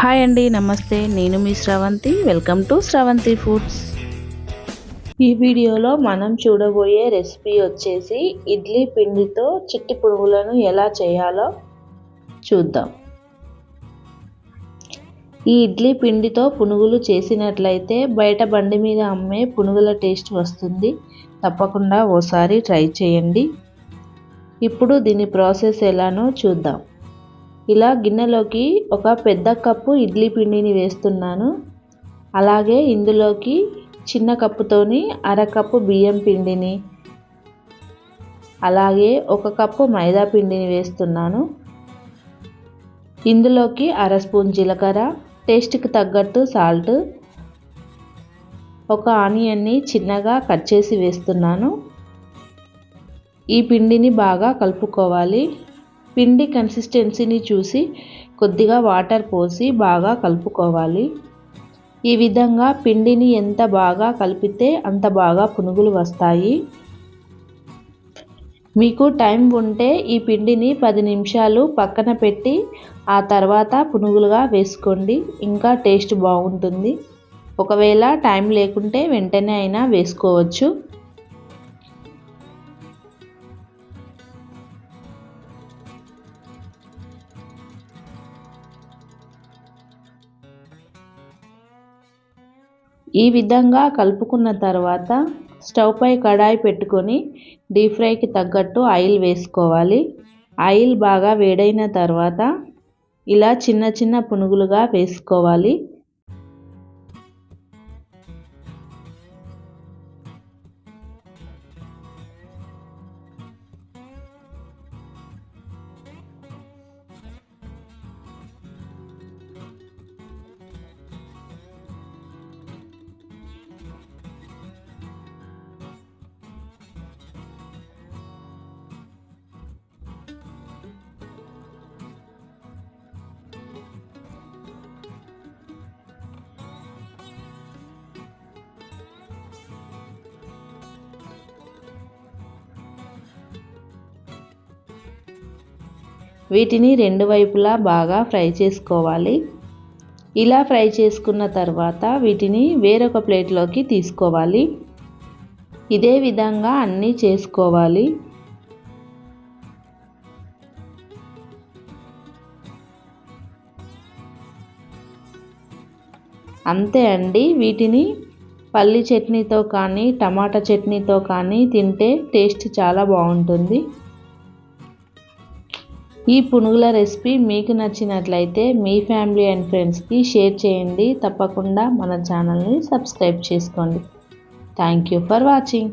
Hi అండి నమస్తే. నేను మీ Sravanthi welcome to Sravanthi foods ఈ వీడియోలో మనం చూడబోయే రెసిపీ వచ్చేసి ఇడ్లీ పిండితో చిట్టి పునుగులను ఎలా చేయాలో చూద్దాం. ఈ ఇడ్లీ పిండితో పునుగులు చేసినట్లయితే బయట బండి మీద అమ్మే పునుగుల టేస్ట్ వస్తుంది. తప్పకుండా ఓసారి ట్రై చేయండి. ఇప్పుడు దీని ప్రాసెస్ ఎలానో చూద్దాం. ఇలా గిన్నెలోకి ఒక పెద్ద కప్పు ఇడ్లీ పిండిని వేస్తున్నాను. అలాగే ఇందులోకి చిన్న కప్పుతోని అరకప్పు బియ్యం పిండిని అలాగే ఒక కప్పు మైదా పిండిని వేస్తున్నాను. ఇందులోకి అర స్పూన్ జీలకర్ర టేస్ట్కి తగ్గట్టు సాల్ట్ ఒక ఆనియన్ని చిన్నగా కట్ చేసి వేస్తున్నాను. ఈ పిండిని బాగా కలుపుకోవాలి. పిండి కన్సిస్టెన్సీని చూసి కొద్దిగా వాటర్ పోసి బాగా కలుపుకోవాలి. ఈ విధంగా పిండిని ఎంత బాగా కలిపితే అంత బాగా పునుగులు వస్తాయి. మీకు టైం ఉంటే ఈ పిండిని పది నిమిషాలు పక్కన పెట్టి ఆ తర్వాత పునుగులుగా వేసుకోండి. ఇంకా టేస్ట్ బాగుంటుంది. ఒకవేళ టైం లేకుంటే వెంటనే అయినా వేసుకోవచ్చు. ఈ విధంగా కలుపుకున్న తర్వాత స్టవ్ పై కడాయి పెట్టుకొని డీప్ ఫ్రైకి తగ్గట్టు ఆయిల్ వేసుకోవాలి. ఆయిల్ బాగా వేడైన తర్వాత ఇలా చిన్న చిన్న పునుగులుగా వేసుకోవాలి. వీటిని రెండు వైపులా బాగా ఫ్రై చేసుకోవాలి. ఇలా ఫ్రై చేసుకున్న తర్వాత వీటిని వేరొక ప్లేట్లోకి తీసుకోవాలి. ఇదే విధంగా అన్నీ చేసుకోవాలి. అంతే అండి. వీటిని పల్లి చట్నీతో కానీ టమాటా చట్నీతో కానీ తింటే టేస్ట్ చాలా బాగుంటుంది. ఈ పునుగుల రెసిపీ మీకు నచ్చినట్లయితే మీ ఫ్యామిలీ అండ్ ఫ్రెండ్స్కి షేర్ చేయండి. తప్పకుండా మన ఛానల్ని సబ్స్క్రైబ్ చేసుకోండి. Thank you for watching.